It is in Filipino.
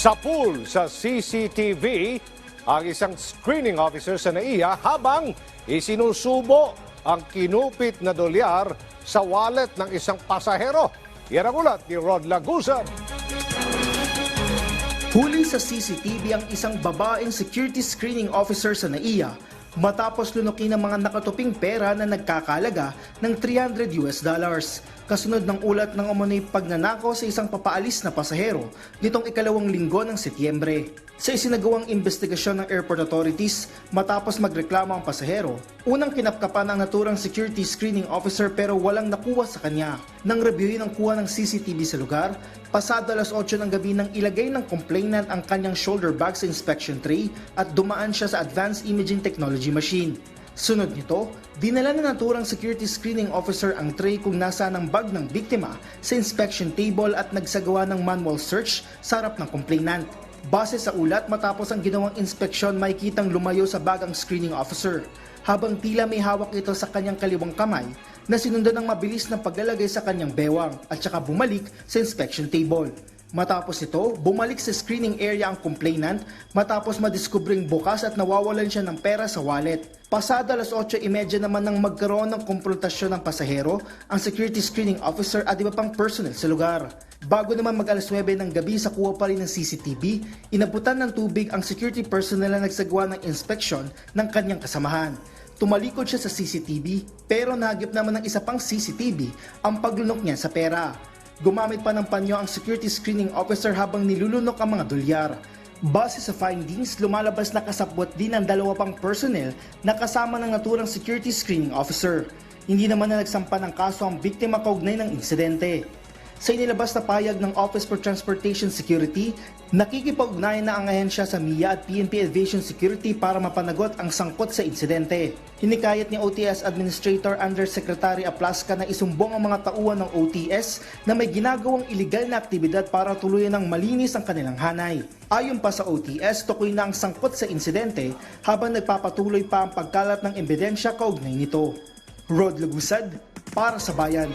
Sa pool sa CCTV, ang isang screening officer sa NAIA habang isinusubo ang kinupit na dolyar sa wallet ng isang pasahero. Yan ang ulat ni Rod Lagusan. Huli sa CCTV ang isang babaeng security screening officer sa NAIA matapos lunukin ng mga nakatuping pera na nagkakalaga ng 300 US dollars. Kasunod ng ulat ng umunoy pagnanakaw sa isang papaalis na pasahero nitong ikalawang linggo ng Setyembre. Sa isinagawang investigasyon ng airport authorities matapos magreklamo ang pasahero, unang kinapkapan ang naturang security screening officer pero walang nakuha sa kanya. Nang reviewin ang kuha ng CCTV sa lugar, pasado alas 8 ng gabi nang ilagay ng complainant ang kanyang shoulder bag sa inspection tray at dumaan siya sa advanced imaging technology machine. Sunod nito, dinala na naturang security screening officer ang tray kung nasaan ang bag ng biktima sa inspection table at nagsagawa ng manual search sa harap ng complainant. Base sa ulat, matapos ang ginawang inspeksyon, may kitang lumayo sa bag ang screening officer habang tila may hawak ito sa kanyang kaliwang kamay na sinundan ng mabilis na paglalagay sa kanyang bewang at saka bumalik sa inspection table. Matapos ito, bumalik sa screening area ang complainant matapos madiskubring bukas at nawawalan siya ng pera sa wallet. Pasado alas 8.30 naman nang magkaroon ng konfrontasyon ng pasahero, ang security screening officer at iba pang personnel sa lugar. Bago naman mag alas 9 ng gabi sa kuha pa rin ng CCTV, inabutan ng tubig ang security personnel na nagsagawa ng inspeksyon ng kanyang kasamahan. Tumalikod siya sa CCTV pero nagip naman ng isa pang CCTV ang paglunok niya sa pera. Gumamit pa ng panyo ang security screening officer habang nilulunok ang mga dolyar. Base sa findings, lumalabas na kasabwat din ang dalawa pang personnel na kasama ng naturang security screening officer. Hindi naman na nagsampa ng kaso ang biktima kaugnay ng insidente. Sa inilabas na payag ng Office for Transportation Security, nakikipag-ugnayan na ang ahensya sa MIA at PNP Aviation Security para mapanagot ang sangkot sa insidente. Hinikayat ni OTS Administrator Undersecretary Aplaska na isumbong ang mga tauhan ng OTS na may ginagawang iligal na aktibidad para tuluyan ng malinis ang kanilang hanay. Ayon pa sa OTS, tukoy na ang sangkot sa insidente habang nagpapatuloy pa ang pagkalat ng ebidensya kaugnay nito. Rod Lugusad, para sa Bayan.